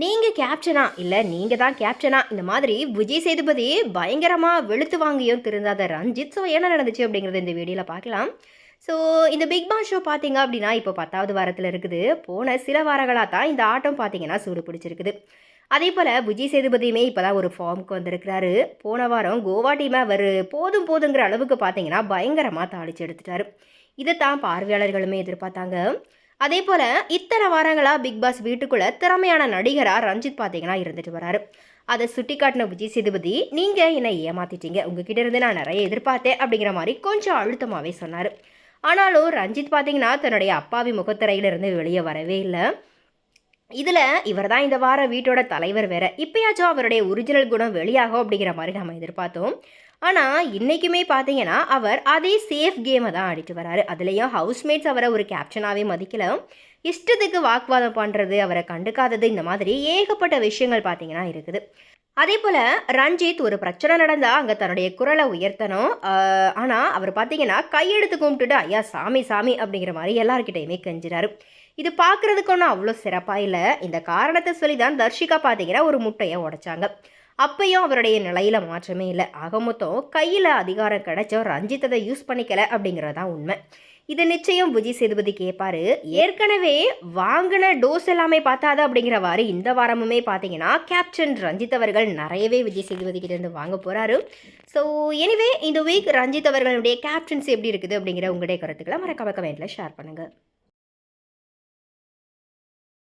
நீங்கள் கேப்டனா இல்லை நீங்கள் தான் கேப்டனா இந்த மாதிரி விஜய் சேதுபதி பயங்கரமாக வெளுத்து வாங்கியும் திருந்தாத ரஞ்சித். ஸோ என்ன நடந்துச்சு அப்படிங்கிறத இந்த வீடியோவில் பார்க்கலாம். ஸோ இந்த பிக் பாஸ் ஷோ பார்த்தீங்க அப்படின்னா இப்போ பத்தாவது வாரத்தில் இருக்குது. போன சில வாரங்களாக தான் இந்த ஆட்டம் பார்த்தீங்கன்னா சூடு பிடிச்சிருக்குது. அதே போல் விஜய் சேதுபதியுமே இப்போ தான் ஒரு ஃபார்முக்கு வந்திருக்கிறாரு. போன வாரம் கோவா டீமை அவர் போதும் போதுங்கிற அளவுக்கு பார்த்தீங்கன்னா பயங்கரமாக தாளிச்சு எடுத்துட்டாரு. இதைத்தான் பார்வையாளர்களுமே எதிர்பார்த்தாங்க. அதே போல் இத்தனை வாரங்களாக பிக் பாஸ் வீட்டுக்குள்ளே திறமையான நடிகராக ரஞ்சித் பார்த்தீங்கன்னா இருந்துட்டு வராரு. அதை சுட்டி காட்டின விஜய் சேதுபதி நீங்கள் என்னை ஏமாத்திட்டீங்க. உங்ககிட்ட இருந்து நான் நிறைய எதிர்பார்த்தேன் அப்படிங்கிற மாதிரி கொஞ்சம் அழுத்தமாகவே சொன்னார். ஆனாலும் ரஞ்சித் பார்த்தீங்கன்னா தன்னுடைய அப்பாவி முகத்திரையிலிருந்து வெளியே வரவே இல்லை. இதில் இவர் தான் இந்த வாரம் வீட்டோட தலைவர் வேற. இப்பயாச்சும் அவருடைய ஒரிஜினல் குணம் வெளியாகும் அப்படிங்கிற மாதிரி நம்ம எதிர்பார்த்தோம். ஆனால் இன்றைக்குமே பார்த்தீங்கன்னா அவர் அதே சேஃப் கேமை தான் ஆடிட்டு வராரு. அதுலேயும் ஹவுஸ்மேட்ஸ் அவரை ஒரு கேப்டனாகவே மதிக்கல. இஷ்டத்துக்கு வாக்குவாதம் பண்ணுறது அவரை கண்டுக்காதது இந்த மாதிரி ஏகப்பட்ட விஷயங்கள் பார்த்தீங்கன்னா இருக்குது. அதே போல் ரஞ்சித் ஒரு பிரச்சனை நடந்தால் அங்கே தன்னுடைய குரலை உயர்த்தணும். ஆனால் அவர் பார்த்தீங்கன்னா கையெடுத்து கும்பிட்டுட்டு ஐயா சாமி சாமி அப்படிங்கிற மாதிரி எல்லாருக்கிட்டையுமே கெஞ்சுறாரு. இது பார்க்குறதுக்கு ஒன்றும் அவ்வளோ சிறப்பாக இல்லை. இந்த காரணத்தை சொல்லி தான் தர்ஷிகா பார்த்தீங்கன்னா ஒரு முட்டையை உடைச்சாங்க. அப்பையும் அவருடைய நிலையில் மாற்றமே இல்லை. ஆக மொத்தம் கையில் அதிகாரம் கிடைச்சோ ரஞ்சித் அதை யூஸ் பண்ணிக்கல அப்படிங்கிறது உண்மை. இது நிச்சயம் விஜய் சேதுபதி கேட்பாரு ஏற்கனவே வாங்கின டோஸ் எல்லாமே பார்த்தாது அப்படிங்கிறவாறு இந்த வாரமுமே பார்த்தீங்கன்னா கேப்டன் ரஞ்சித் அவர்கள் நிறையவே விஜய் சேதுபதி கிட்டேருந்து வாங்க போகிறாரு ஸோ எனிவே இந்த வீக் ரஞ்சித் அவர்களுடைய கேப்டன்ஸ் எப்படி இருக்குது அப்படிங்கிற உங்களுடைய கருத்துக்களை மறக்காம கமெண்ட்டில் ஷேர் பண்ணுங்கள்